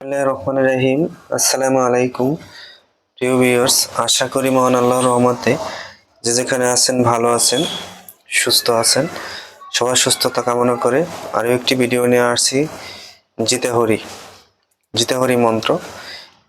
রহমানির রহিম। আসসালামু আলাইকুম। প্রিয় ভিউয়ার্স আশা করি মহান আল্লাহর রহমতে যে যেখানে আছেন, ভালো আছেন, সুস্থ আছেন। সবার সুস্থতা কামনা করে আরও একটি ভিডিও নিয়ে আসছি জিতে হরি জিতে হরি মন্ত্র।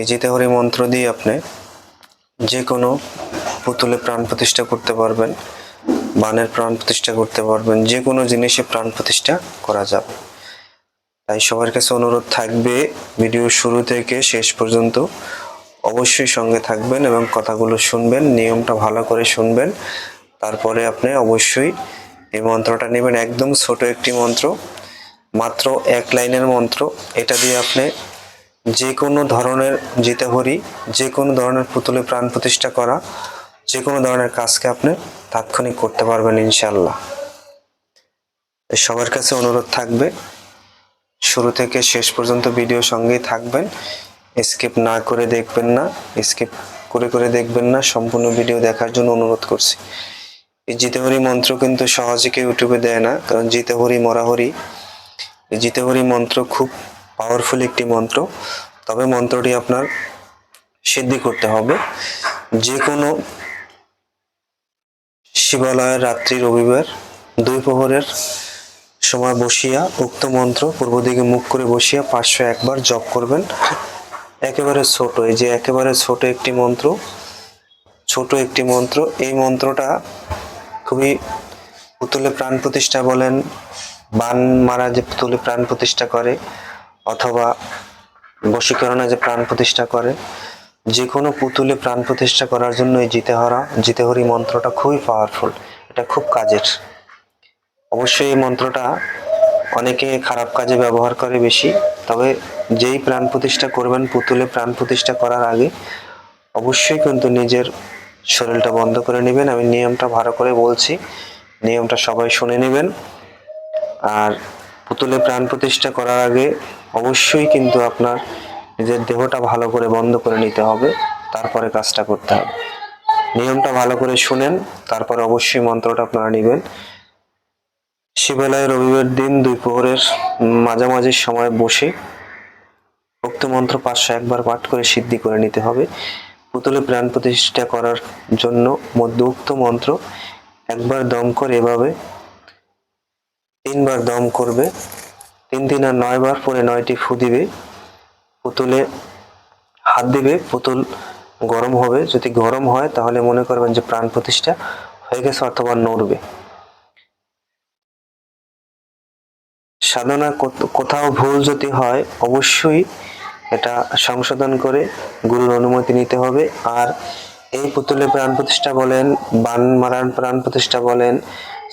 এই জিতে হরি মন্ত্র দিয়ে আপনি যে কোনো পুতুলে প্রাণ প্রতিষ্ঠা করতে পারবেন, বানের প্রাণ প্রতিষ্ঠা করতে পারবেন, যে কোনো জিনিসে প্রাণ প্রতিষ্ঠা করা যাবে। তাই সবার কাছে অনুরোধ থাকবে ভিডিও শুরু থেকে শেষ পর্যন্ত অবশ্যই সঙ্গে থাকবেন এবং কথাগুলো শুনবেন, নিয়মটা ভালো করে শুনবেন। তারপরে আপনি অবশ্যই এই মন্ত্রটা নেবেন, একদম ছোট একটি মন্ত্র, মাত্র এক লাইনের মন্ত্র। এটা দিয়ে আপনি যে কোনো ধরনের জিতে হরি যে কোনো ধরনের পুতুলে প্রাণ প্রতিষ্ঠা করা যে কোনো ধরনের কাজকে আপনি তাৎক্ষণিক করতে পারবেন ইনশাল্লাহ সবার কাছে অনুরোধ থাকবে শুরু থেকে শেষ পর্যন্ত ভিডিও সঙ্গেই থাকবেন। স্কিপ না করে দেখবেন না। স্কিপ করে করে দেখবেন না। সম্পূর্ণ ভিডিও দেখার জন্য অনুরোধ করছি। এই জিতেহরি মন্ত্র কিন্তু সহজে কেউ ইউটিউবে দেয় না, কারণ জিতেহরি মরাহরি এই জিতেহরি মন্ত্র খুব পাওয়ারফুল একটি মন্ত্র। তবে মন্ত্রটি আপনার সিদ্ধি করতে হবে। যে কোনো শিবালয়ের রাত্রি রবিবার দুই প্রহরের সময় বসিয়া উক্ত মন্ত্র পূর্ব দিকে মুখ করে বসিয়া পাঁচশো একবার জপ করবেন। একেবারে ছোট, এই যে একেবারে ছোট একটি মন্ত্র, ছোট একটি মন্ত্র, এই মন্ত্রটা খুবই পুতুলে প্রাণ প্রতিষ্ঠা বলেন, বান মারা যে পুতুলে প্রাণ প্রতিষ্ঠা করে, অথবা বশীকরণে যে প্রাণ প্রতিষ্ঠা করে, যে কোনো পুতুলে প্রাণ প্রতিষ্ঠা করার জন্য এই জিতেহরা, জিতেহরি মন্ত্রটা খুবই পাওয়ারফুল এটা খুব কাজের। অবশ্যই এই মন্ত্রটা অনেকে খারাপ কাজে ব্যবহার করে বেশি, তবে যেই প্রাণ প্রতিষ্ঠা করবেন, পুতুলে প্রাণ প্রতিষ্ঠা করার আগে অবশ্যই কিন্তু নিজের শরীরটা বন্ধ করে নেবেন। আমি নিয়মটা ভালো করে বলছি, নিয়মটা সবাই শুনে নেবেন। আর পুতুলে প্রাণ প্রতিষ্ঠা করার আগে অবশ্যই কিন্তু আপনার নিজের দেহটা ভালো করে বন্ধ করে নিতে হবে, তারপরে কাজটা করতে হবে। নিয়মটা ভালো করে শুনেন, তারপরে অবশ্যই মন্ত্রটা আপনারা নেবেন। শিবালয় রবিবার দিন দুই প্রহরের মাঝামাঝি সময় বসে উক্ত মন্ত্র পাঁচশো একবার পাঠ করে সিদ্ধি করে নিতে হবে। পুতুলে প্রাণ প্রতিষ্ঠা করার জন্য মধ্য উক্ত মন্ত্র একবার দম করে এভাবে তিনবার দম করবে। তিন তিন আর নয় বার পরে নয়টি ফু দিবে। পুতুলে হাত দিবে। পুতুল গরম হবে। যদি গরম হয় তাহলে মনে করবেন যে প্রাণ প্রতিষ্ঠা হয়ে গেছে অথবা নড়বে। সাধনা কোথাও ভুল যদি হয়, অবশ্যই এটা সংশোধন করে গুরুর অনুমতি নিতে হবে। আর এই পুতুলে প্রাণ প্রতিষ্ঠা বলেন, বান মারান প্রাণ প্রতিষ্ঠা বলেন,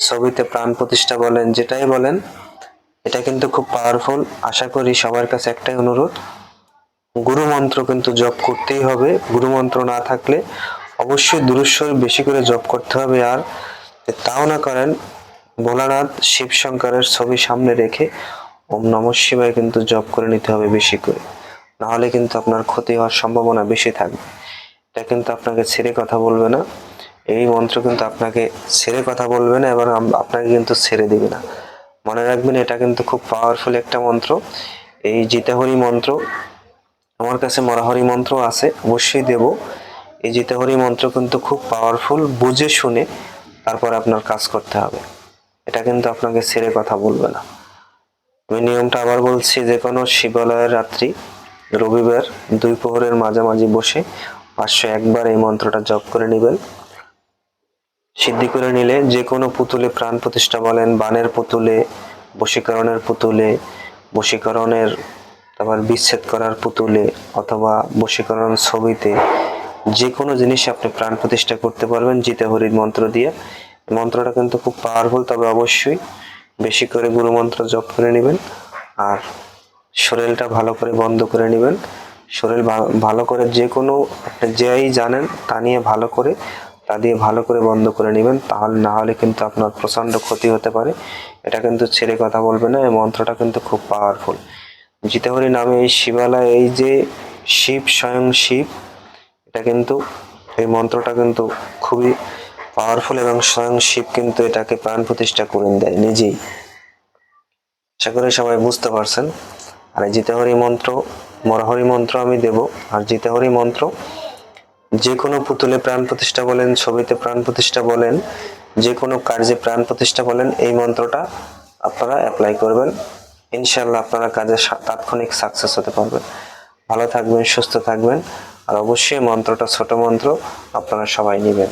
ছবিতে প্রাণ প্রতিষ্ঠা বলেন, যেটাই বলেন, এটা কিন্তু খুব পাওয়ারফুল আশা করি সবার কাছে একটাই অনুরোধ গুরু মন্ত্র কিন্তু জপ করতেই হবে। গুরু মন্ত্র না থাকলে অবশ্যই দুরুস্বর বেশি করে জপ করতে হবে। আর তাও না করেন ভোলানাথ শিব শঙ্করের ছবি সামনে রেখে ওম নম শিবায় কিন্তু জপ করে নিতে হবে বেশি করে। নাহলে কিন্তু আপনার ক্ষতি হওয়ার সম্ভাবনা বেশি থাকবে। এটা কিন্তু আপনাকে ছেড়ে কথা বলবে না। এই মন্ত্র কিন্তু আপনাকে ছেড়ে কথা বলবে না এবং আপনাকে কিন্তু ছেড়ে দিবে না। মনে রাখবেন, এটা কিন্তু খুব পাওয়ারফুল একটা মন্ত্র। এই জিতাহরি মন্ত্র, আমার কাছে মরাহরি মন্ত্র আছে, অবশ্যই দেব। এই জিতাহরি মন্ত্র কিন্তু খুব পাওয়ারফুল বুঝে শুনে তারপর আপনার কাজ করতে হবে। এটা কিন্তু আপনাকে ছেড়ে কথা বলবে না। আমি নিয়মটা আবার বলছি, যে কোনো শিবালয়ের রাত্রি, রবিবার দুই প্রহরের মাঝামাঝি বসে পাঁচশো একবার এই মন্ত্রটা জপ করে নেবেন। সিদ্ধি করে নিলে যে কোনো পুতুলে প্রাণ প্রতিষ্ঠা বলেন, বানের পুতুলে, বশীকরণের পুতুলে, বশীকরণের, তারপর বিচ্ছেদ করার পুতুলে, অথবা বশীকরণ ছবিতে যে কোনো জিনিসে আপনি প্রাণ প্রতিষ্ঠা করতে পারবেন, জিতে হরির মন্ত্র দিয়ে। মন্ত্রটা কিন্তু খুব পাওয়ারফুল তবে অবশ্যই বেশি করে গুরু মন্ত্র জপ করে নেবেন আর শরীরটা ভালো করে বন্ধ করে নেবেন। শরীর ভালো করে যে কোনো আপনি যেই জানেন তা নিয়ে ভালো করে, তা দিয়ে ভালো করে বন্ধ করে নেবেন, তাহলে না হলে কিন্তু আপনার প্রচণ্ড ক্ষতি হতে পারে। এটা কিন্তু ছেড়ে কথা বলবে না, এই মন্ত্রটা কিন্তু খুব পাওয়ারফুল জিতাহরি নামে এই শিবালয়, এই যে শিব, স্বয়ং শিব, এটা কিন্তু এই মন্ত্রটা কিন্তু খুবই পাওয়ারফুল এবং স্বয়ং শিব কিন্তু এটাকে প্রাণ প্রতিষ্ঠা করে দেয় নিজেই। আশা করি সবাই বুঝতে পারছেন। আর এই জিতাহরি মন্ত্র, মরহরি মন্ত্র আমি দেব। আর জিতাহরি মন্ত্র যে কোনো পুতুলে প্রাণ প্রতিষ্ঠা বলেন, ছবিতে প্রাণ প্রতিষ্ঠা বলেন যে কোনো কার্যে প্রাণ প্রতিষ্ঠা বলেন, এই মন্ত্রটা আপনারা অ্যাপ্লাই করবেন। ইনশাল্লাহ আপনারা কাজে তাৎক্ষণিক সাকসেস হতে পারবেন। ভালো থাকবেন, সুস্থ থাকবেন। আর অবশ্যই মন্ত্রটা ছোট মন্ত্র আপনারা সবাই নেবেন।